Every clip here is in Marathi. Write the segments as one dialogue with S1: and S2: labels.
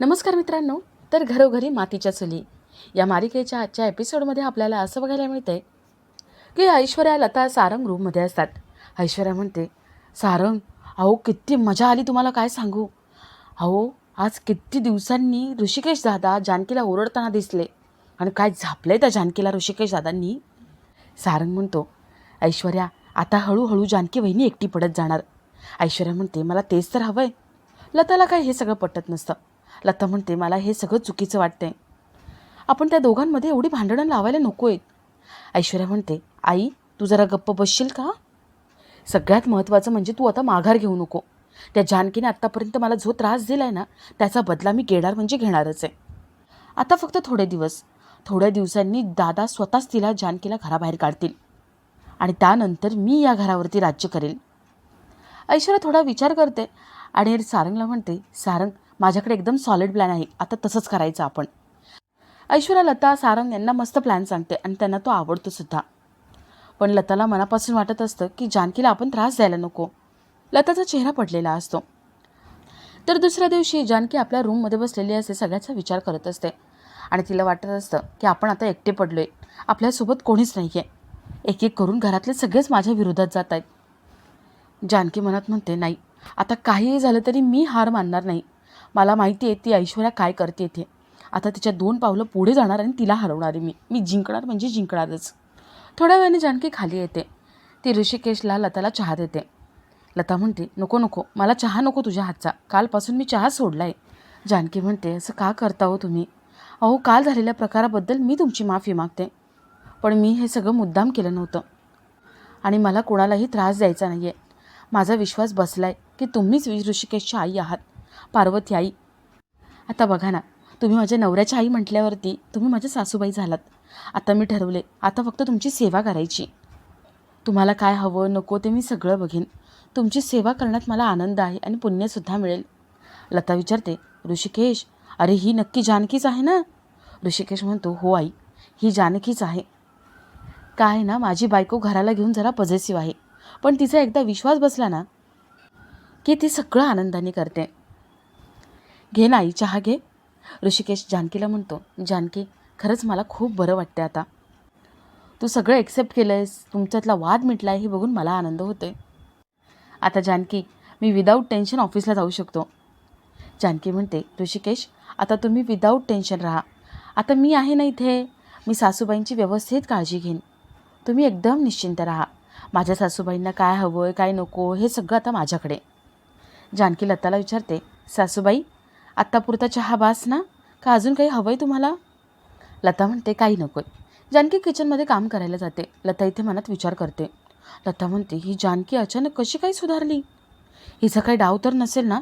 S1: नमस्कार मित्रांनो तर घरोघरी मातीच्या चुली. या मालिकेच्या आजच्या एपिसोडमध्ये आपल्याला असं बघायला मिळतंय की ऐश्वर्या लता सारंग रूममध्ये असतात. ऐश्वर्या म्हणते सारंग अहो किती मजा आली तुम्हाला काय सांगू? अहो आज किती दिवसांनी ऋषिकेश दादा जानकीला ओरडताना दिसले. आणि काय झापले त्या जानकीला ऋषिकेश दादांनी? सारंग म्हणतो ऐश्वर्या आता हळूहळू जानकी वहिनी एकटी पडत जाणार. ऐश्वर्या म्हणते मला तेच तर हवं आहे लताला काय हे सगळं पटत नसतं. लता म्हणते मला हे सगळं चुकीचं वाटतंय. आपण त्या दोघांमध्ये एवढी भांडणं लावायला नको आहेत ऐश्वर्या म्हणते आई तू जरा गप्प बसशील का? सगळ्यात महत्त्वाचं म्हणजे तू आता माघार घेऊ नको. त्या जानकीने आत्तापर्यंत मला जो त्रास दिला आहे ना त्याचा बदला मी घेणार म्हणजे घेणारच आहे. आता फक्त थोडे दिवस. थोड्या दिवसांनी दादा स्वतःच तिला जानकीला घराबाहेर काढतील. आणि त्यानंतर मी या घरावरती राज्य करेल. ऐश्वर्या थोडा विचार करते आणि सारंगला म्हणते सारंग माझ्याकडे एकदम सॉलिड प्लॅन आहे. आता तसंच करायचं आपण. ऐश्वर्या लता सारंग यांना मस्त प्लॅन सांगते आणि त्यांना तो आवडतो सुद्धा. पण लताला मनापासून वाटत असतं की जानकीला आपण त्रास द्यायला नको. लताचा चेहरा पडलेला असतो. तर दुसऱ्या दिवशी जानकी आपल्या रूममध्ये बसलेली असते सगळ्याचा विचार करत असते. आणि तिला वाटत असतं की आपण आता एकटे पडलो आहे आपल्यासोबत कोणीच नाही आहे एक एक करून घरातले सगळेच माझ्या विरोधात जात आहेत. जानकी मनात म्हणते नाही आता काहीही झालं तरी मी हार मानणार नाही. मला माहिती आहे ती ऐश्वर्या काय करते ते आता तिच्या दोन पावलं पुढे जाणार आणि तिला हरवणार आहे मी. मी जिंकणार म्हणजे जिंकणारच. थोड्या वेळाने जानकी खाली येते. ती ऋषिकेशला लताला चहा देते. लता म्हणते नको नको. मला चहा नको तुझ्या हातचा. कालपासून मी चहा सोडला आहे जानकी म्हणते असं का करता हो तुम्ही? अहो काल झालेल्या प्रकाराबद्दल मी तुमची माफी मागते. पण मी हे सगळं मुद्दाम केलं नव्हतं. आणि मला कोणालाही त्रास द्यायचा नाही आहे माझा विश्वास बसला आहे की तुम्हीच ऋषिकेशची आई आहात. पार्वती आई आता बघा ना तुम्ही माझ्या नवऱ्याच्या आई म्हटल्यावरती तुम्ही माझ्या सासूबाई झालात. आता मी ठरवले आता फक्त तुमची सेवा करायची. तुम्हाला काय हवं नको ते मी सगळं बघेन. तुमची सेवा करण्यात मला आनंद आहे आणि पुण्यसुद्धा मिळेल. लता विचारते ऋषिकेश अरे ही नक्की जानकीच आहे ना? ऋषिकेश म्हणतो हो आई ही जानकीच आहे. काय ना माझी बायको घराला घेऊन जरा पॉझिटिव्ह आहे. पण तिचा एकदा विश्वास बसला ना की ती सगळं आनंदाने करते. घे ना आई चहा घे. ऋषिकेश जानकीला म्हणतो जानकी खरंच मला खूप बरं वाटते आता. तू सगळं एक्सेप्ट केलं आहेस तुमच्यातला वाद मिटला आहे हे बघून मला आनंद होतोय. आता जानकी मी विदाऊट टेन्शन ऑफिसला जाऊ शकतो. जानकी म्हणते ऋषिकेश आता तुम्ही विदाऊट टेन्शन राहा. आता मी आहे ना इथे. मी सासूबाईंची व्यवस्थित काळजी घेईन. तुम्ही एकदम निश्चिंत राहा. माझ्या सासूबाईंना काय हवं आहे काय नको हे सगळं आता माझ्याकडे. जानकी लताला विचारते सासूबाई आत्तापुरता चहा बास ना? का अजून काही हवं आहे तुम्हाला? लता म्हणते काही नको आहे जानकी किचनमध्ये काम करायला जाते. लता इथे मनात विचार करते. लता म्हणते ही जानकी अचानक कशी काही सुधारली? हिचा काही डाव तर नसेल ना?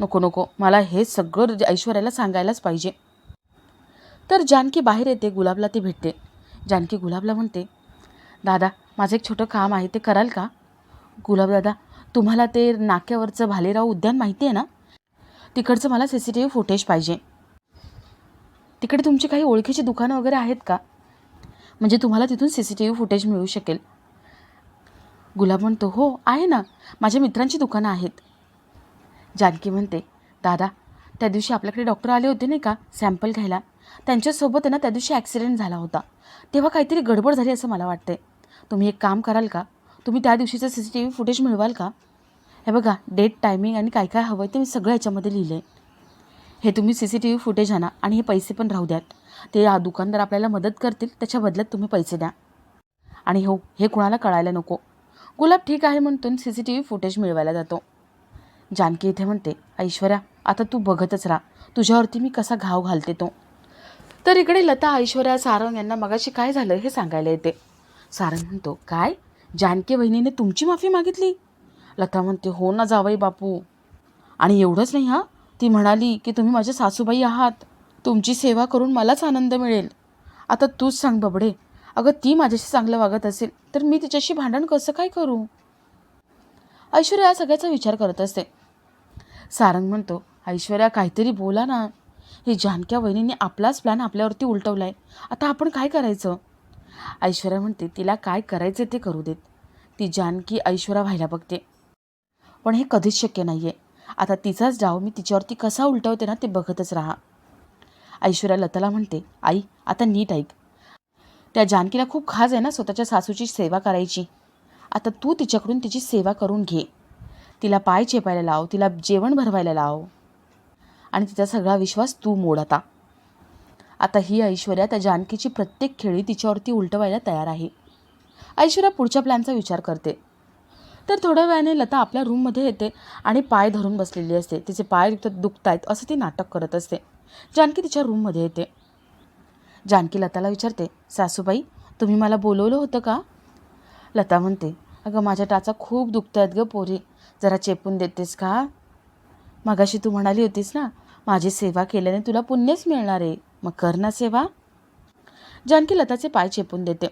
S1: नको नको. मला हे सगळं ऐश्वर्याला सांगायलाच पाहिजे. तर जानकी बाहेर येते गुलाबला ती भेटते. जानकी गुलाबला म्हणते दादा माझं एक छोटं काम आहे ते कराल का? गुलाबदादा तुम्हाला ते नाक्यावरचं भालेराव उद्यान माहिती आहे ना? तिकडचं मला C C T V footage पाहिजे. तिकडे तुमची काही ओळखीची दुकानं वगैरे आहेत का? म्हणजे तुम्हाला तिथून C C T V footage मिळू शकेल. गुलाब म्हणतो हो आहे ना. माझ्या मित्रांची दुकानं आहेत. जानकी म्हणते दादा त्या दिवशी आपल्याकडे डॉक्टर आले होते नाही का? सॅम्पल घ्यायला. त्यांच्यासोबत ना त्या दिवशी ॲक्सिडेंट झाला होता. तेव्हा काहीतरी गडबड झाली असं मला वाटते तुम्ही एक काम कराल का? तुम्ही त्या दिवशीचं C C T V footage मिळवाल का? हे बघा डेट टायमिंग आणि काय काय हवं आहे ते मी सगळं याच्यामध्ये लिहिलं आहे हे तुम्ही C C T V footage आणा आणि हे पैसे पण राहू द्यात. ते आ- दुकानदार आपल्याला मदत करतील त्याच्या बदल्यात तुम्ही पैसे द्या. आणि हो हे कुणाला कळायला नको. गुलाब ठीक आहे म्हणतो C C T V footage मिळवायला जातो. जानकी इथे म्हणते ऐश्वर्या आता तू बघतच राहा. तुझ्यावरती मी कसा घाव घालते तो. तर इकडे लता ऐश्वर्या सारंग यांना मगाशी काय झालं हे सांगायला येते. सारंग म्हणतो काय? जानकी वहिनीने तुमची माफी मागितली? लता म्हणते हो ना जावई बापू. आणि एवढंच नाही हां? ती म्हणाली की तुम्ही माझ्या सासूबाई आहात. तुमची सेवा करून मलाच आनंद मिळेल. आता तूच सांग बबडे. अगं ती माझ्याशी चांगलं वागत असेल तर मी तिच्याशी भांडण कसं काय करू? ऐश्वर्या या सगळ्याचा विचार करत असते. सारंग म्हणतो ऐश्वर्या काहीतरी बोला ना. ही जानक्या वहिनीने आपलाच प्लॅन आपल्यावरती उलटवला आहे आता आपण काय करायचं? ऐश्वर्या म्हणते तिला काय करायचं ते करू देत. ती जानकी ऐश्वर्या व्हायला बघते. पण हे कधीच शक्य नाही आहे आता तिचाच डाव मी तिच्यावरती कसा उलटवते ना ते बघतच राहा. ऐश्वर्या लताला म्हणते आई आता नीट ऐक. त्या जानकीला खूप खाज आहे ना स्वतःच्या सासूची सेवा करायची. आता तू तिच्याकडून तिची सेवा करून घे. तिला पाय चेपायला लाव तिला जेवण भरवायला लाव. आणि तिचा सगळा विश्वास तू मोड आता. आता ही ऐश्वर्या त्या जानकीची प्रत्येक खेळी तिच्यावरती उलटवायला तयार आहे. ऐश्वर्या पुढच्या प्लॅनचा विचार करते. तर थोड्या वेळाने लता आपल्या रूममध्ये येते आणि पाय धरून बसलेली असते. तिचे पाय दुखत आहेत असं ती नाटक करत असते. जानकी तिच्या रूममध्ये येते. जानकी लताला विचारते सासूबाई तुम्ही मला बोलवलं होतं का? लता म्हणते अगं माझ्या टाचा खूप दुखत आहेत गं पोरी. जरा चेपून देतेस का? मगाशी तू म्हणाली होतीस ना माझी सेवा केल्याने तुला पुण्यच मिळणार आहे. मग कर ना सेवा. जानकी लताचे पाय चेपून देते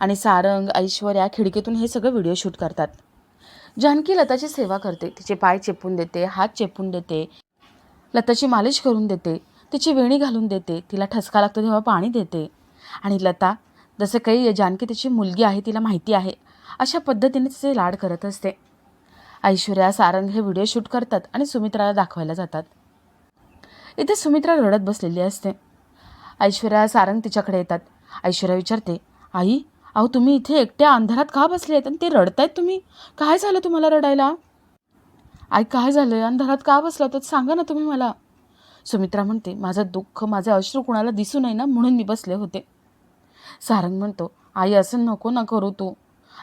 S1: आणि सारंग ऐश्वर्या खिडकीतून हे सगळं व्हिडिओ शूट करतात. जानकी लताची सेवा करते. तिचे पाय चेपून देते हात चेपून देते लताची मालिश करून देते तिची वेणी घालून देते तिला ठसका लागतो तेव्हा पाणी देते. आणि लता जसं काही जानकी तिची मुलगी आहे तिला माहिती आहे अशा पद्धतीने तिचे लाड करत असते. ऐश्वर्या सारंग हे व्हिडिओ शूट करतात आणि सुमित्राला दाखवायला जातात. इथे सुमित्रा रडत बसलेली असते. ऐश्वर्या सारंग तिच्याकडे येतात. ऐश्वर्या विचारते आई अहो तुम्ही इथे एकट्या अंधारात का बसले आहेत आणि ते रडतायत तुम्ही? काय झालं तुम्हाला रडायला? आई काय झालं अंधारात का बसला? तर सांगा ना तुम्ही मला. सुमित्रा म्हणते माझं दुःख माझे अश्रू कुणाला दिसू नये ना? म्हणून मी बसले होते. सारंग म्हणतो आई असं नको ना करू तू.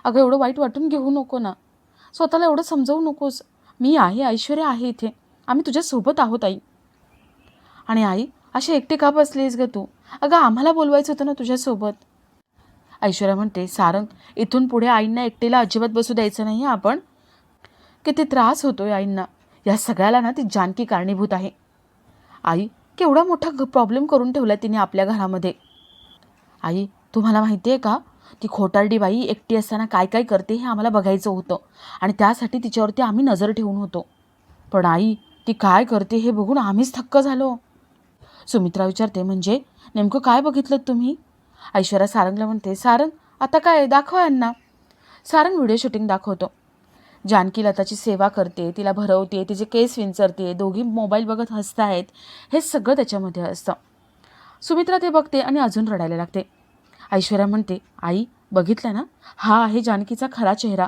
S1: अगं एवढं वाईट वाटून घेऊ नको ना. स्वतःला एवढं समजावू नकोस. मी आहे ऐश्वर्या आहे इथे. आम्ही तुझ्यासोबत आहोत आई. आणि आई अशी एकटे का बसलीस ग तू? अगं आम्हाला बोलवायचं होतं ना तुझ्यासोबत. ऐश्वर्या म्हणते सारंग इथून पुढे आईंना एकटीला अजिबात बसू द्यायचं नाही आपण. किती त्रास होतोय आईंना. या सगळ्याला ना ती जानकी कारणीभूत आहे. आई केवढा मोठा प्रॉब्लेम करून ठेवला तिने आपल्या घरामध्ये. आई तुम्हाला माहिती आहे का? ती खोटारडी बाई एकटी असताना काय काय करते हे आम्हाला बघायचं होतं आणि त्यासाठी तिच्यावरती आम्ही नजर ठेवून होतो. पण आई ती काय करते हे बघून आम्हीच थक्क झालो. सुमित्रा विचारते म्हणजे नेमकं काय बघितलं तुम्ही? ऐश्वर्या सारंगला म्हणते सारंग आता काय दाखवा यांना. सारंग व्हिडिओ शूटिंग दाखवतो. जानकी लताची सेवा करते तिला भरवते तिचे केस विंचरते दोघी मोबाईल बघत हसत आहेत हे सगळं त्याच्यामध्ये असतं. सुमित्रा ते बघते आणि अजून रडायला लागते. ऐश्वर्या म्हणते आई बघितलं ना? हा आहे जानकीचा खरा चेहरा.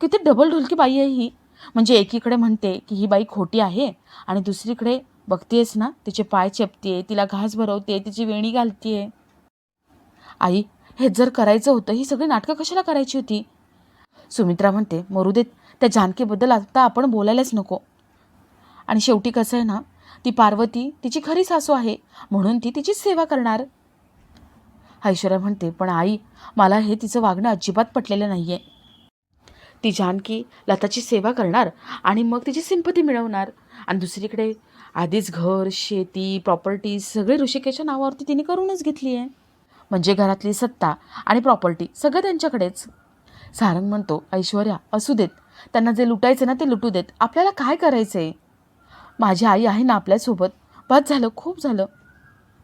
S1: किती डबल ढोलकी बाई आहे ही. म्हणजे एकीकडे म्हणते की ही बाई खोटी आहे आणि दुसरीकडे बघतेस ना? तिचे पाय चेपते तिला घास भरवते तिची वेणी घालतीये. आई हे जर करायचं होतं ही सगळी नाटकं कशाला करायची होती? सुमित्रा म्हणते मरू देत त्या जानकीबद्दल आता आपण बोलायलाच नको. आणि शेवटी कसं आहे ना ती पार्वती तिची खरी सासू आहे म्हणून ती तिचीच सेवा करणार. ऐश्वर्या म्हणते पण आई मला हे तिचं वागणं अजिबात पटलेलं नाही आहे ती जानकी लताची सेवा करणार आणि मग तिची सिंपती मिळवणार. आणि दुसरीकडे आधीच घर शेती प्रॉपर्टी सगळे ऋषिकेच्या नावावरती तिने करूनच घेतली आहे म्हणजे घरातली सत्ता आणि प्रॉपर्टी सगळं त्यांच्याकडेच. सारंग म्हणतो ऐश्वर्या असू देत. त्यांना जे लुटायचं ना ते लुटू देत. आपल्याला काय करायचं आहे माझी आई आहे ना आपल्यासोबत बस झालं खूप झालं.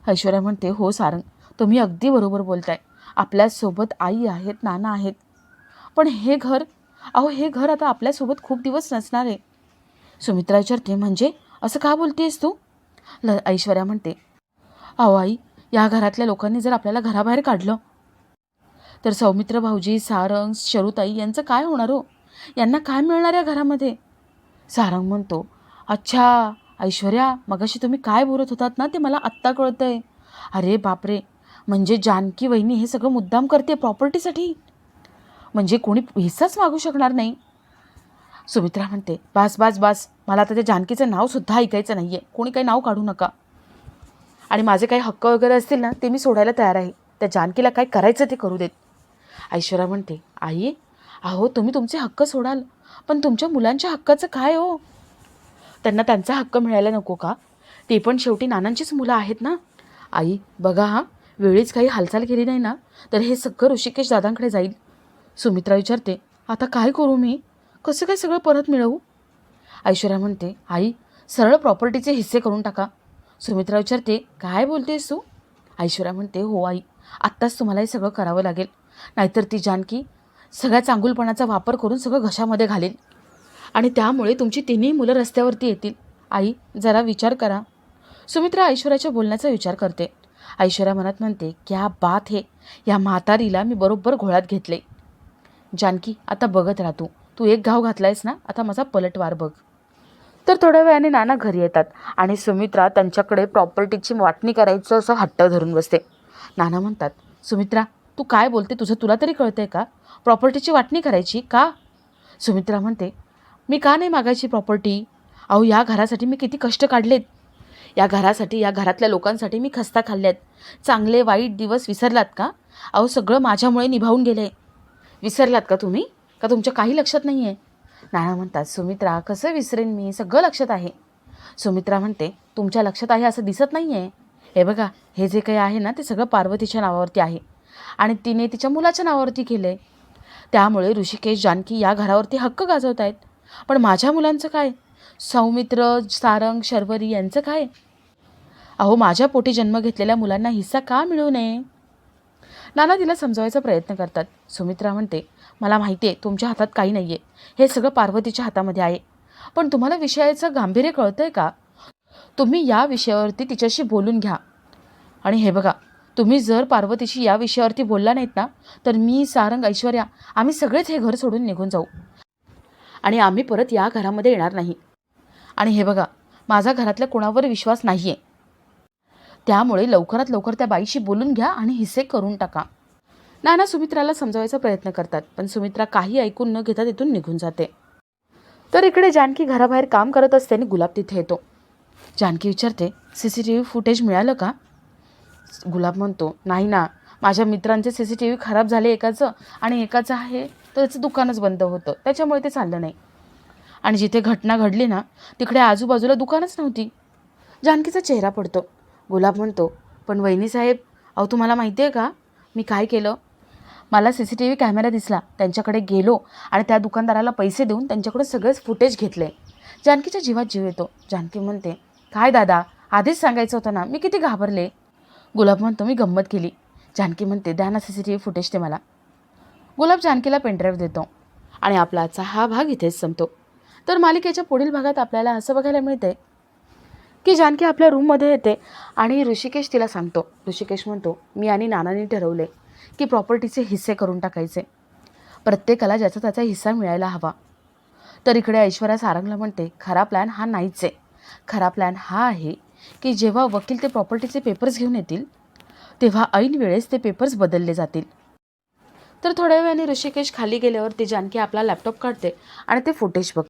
S1: ऐश्वर्या म्हणते हो सारंग तुम्ही अगदी बरोबर बोलताय. आपल्यासोबत आई आहेत नाना आहेत. पण हे घर अहो हे घर आता आपल्यासोबत खूप दिवस नसणार आहे. सुमित्रा विचारते म्हणजे? असं का बोलतेस तू? ल ऐश्वर्या म्हणते अहो आई या घरातल्या लोकांनी जर आपल्याला घराबाहेर काढलं तर सौमित्र भाऊजी सारंग शरुताई यांचं काय होणार हो? यांना काय मिळणार या घरामध्ये? सारंग म्हणतो अच्छा ऐश्वर्या मगाशी तुम्ही काय बोलत होतात ना ते मला आत्ता कळतं आहे अरे बापरे म्हणजे जानकी वहिनी हे सगळं मुद्दाम करते प्रॉपर्टीसाठी? म्हणजे कोणी हिस्साच मागू शकणार नाही? सुमित्रा म्हणते बास बास बास मला आता त्या जानकीचं नावसुद्धा ऐकायचं नाही आहे कोणी काही नाव काढू नका. आणि माझे काही हक्क वगैरे असतील ना ते मी सोडायला तयार आहे. त्या जानकीला काय करायचं ते करू देत. ऐश्वर्या म्हणते आई अहो तुम्ही तुमचे हक्क सोडाल पण तुमच्या मुलांच्या हक्काचं काय हो? त्यांना त्यांचा हक्क मिळायला नको का? ते पण शेवटी नानांचीच मुलं आहेत ना. आई बघा हा वेळीच काही हालचाल केली नाही ना तर हे सगळं ऋषिकेश दादांकडे जाईल. सुमित्रा विचारते आता काय करू मी? कसं काय सगळं परत मिळवू? ऐश्वर्या म्हणते आई सरळ प्रॉपर्टीचे हिस्से करून टाका. सुमित्रा विचारते काय बोलतेस तू? ऐश्वर्या म्हणते हो आई आत्ताच तुम्हाला हे सगळं करावं लागेल. नाहीतर ती जानकी सगळ्या चांगुलपणाचा वापर करून सगळं घशामध्ये घालेल. आणि त्यामुळे तुमची तिन्ही मुलं रस्त्यावरती येतील. आई जरा विचार करा. सुमित्रा ऐश्वर्याच्या बोलण्याचा विचार करते. ऐश्वर्या मनात म्हणते क्या बात हे. या म्हातारीला मी बरोबर घोळ्यात घेतले जानकी आता बघत राहतो तू एक घाव घातलायस ना आता माझा पलटवार बघ. तर थोड्या वेळाने नाना घरी येतात आणि सुमित्रा त्यांच्याकडे प्रॉपर्टीची वाटणी करायचं असं हट्ट धरून बसते. नाना म्हणतात सुमित्रा तू काय बोलते? तुझं तुला तरी कळतंय का? प्रॉपर्टीची वाटणी करायची का? सुमित्रा म्हणते मी का नाही मागायची प्रॉपर्टी अहो या घरासाठी मी किती कष्ट काढलेत. या घरासाठी या घरातल्या लोकांसाठी मी खस्ता खाल्ल्यात. चांगले वाईट दिवस विसरलात का? अहो सगळं माझ्यामुळे निभावून गेलं आहे विसरलात का तुम्ही? का तुमच्या काही लक्षात नाही आहे नाना म्हणतात सुमित्रा कसं विसरेन मी? सगळं लक्षात आहे. सुमित्रा म्हणते तुमच्या लक्षात आहे असं दिसत नाही आहे हे बघा हे जे काही आहे ना ते सगळं पार्वतीच्या नावावरती आहे आणि तिने तिच्या मुलाच्या नावावरती केलं आहे त्यामुळे ऋषिकेश जानकी या घरावरती हक्क गाजवत आहेत पण माझ्या मुलांचं काय? सौमित्र सारंग शर्वरी यांचं काय? अहो माझ्या पोटी जन्म घेतलेल्या मुलांना हिस्सा का मिळू नये? नाना तिला समजावायचा प्रयत्न करतात. सुमित्रा म्हणते मला माहिती आहे तुमच्या हातात काही नाही आहे हे सगळं पार्वतीच्या हातामध्ये आहे. पण तुम्हाला विषयाचं गांभीर्य कळतं आहे का? तुम्ही या विषयावरती तिच्याशी बोलून घ्या. आणि हे बघा तुम्ही जर पार्वतीशी या विषयावरती बोलला नाहीत ना तर मी सारंग ऐश्वर्या आम्ही सगळेच हे घर सोडून निघून जाऊ. आणि आम्ही परत या घरामध्ये येणार नाही. आणि हे बघा माझा घरातल्या कोणावर विश्वास नाही आहे त्यामुळे लवकरात लवकर त्या बाईशी बोलून घ्या आणि हिस्से करून टाका. नाना सुमित्राला समजावायचा प्रयत्न करतात पण सुमित्रा काही ऐकून न घेता तिथून निघून जाते. तर इकडे जानकी घराबाहेर काम करत असते आणि गुलाब तिथे येतो. जानकी विचारते C C T V footage मिळालं का? गुलाब म्हणतो नाही ना. माझ्या मित्रांचे सी सी टी व्ही खराब झाले एकाचं आणि एकाचं आहे तर त्याचं दुकानच बंद होतं. त्याच्यामुळे ते चाललं नाही. आणि जिथे घटना घडली ना तिकडे आजूबाजूला दुकानच नव्हती. जानकीचा चेहरा पडतो. गुलाब म्हणतो पण वहिनीसाहेब अहो तुम्हाला माहिती आहे का? मी काय केलं? मला C C T V camera दिसला. त्यांच्याकडे गेलो आणि त्या दुकानदाराला पैसे देऊन त्यांच्याकडे सगळेच फुटेज घेतले. जानकीच्या जीवात जीव येतो. जानकी म्हणते काय दादा आधीच सांगायचं होतं ना मी किती घाबरले. गुलाब म्हणतो मी गंमत केली. जानकी म्हणते द्या ना C C T V footage ते मला. गुलाब जानकीला पेनड्राईव्ह देतो आणि आपला आजचा हा भाग इथेच संपतो. तर मालिकेच्या पुढील भागात आपल्याला असं बघायला मिळते की जानकी आपल्या रूममध्ये येते आणि ऋषिकेश तिला सांगतो. ऋषिकेश म्हणतो मी आणि नानांनी ठरवले की प्रॉपर्टीचे हिस्से करून टाकायचे. प्रत्येकाला ज्याचा त्याचा हिस्सा मिळायला हवा. तर इकडे ऐश्वर्या सारंगला म्हणते खरा प्लॅन हा नाहीच आहे. खरा प्लॅन हा आहे की जेव्हा वकील ते प्रॉपर्टीचे पेपर्स घेऊन येतील तेव्हा ऐन वेळेस ते पेपर्स बदलले जातील. तर थोड्या वेळाने ऋषिकेश खाली गेल्यावर ती जानकी आपला लॅपटॉप काढते आणि ते फुटेज बघ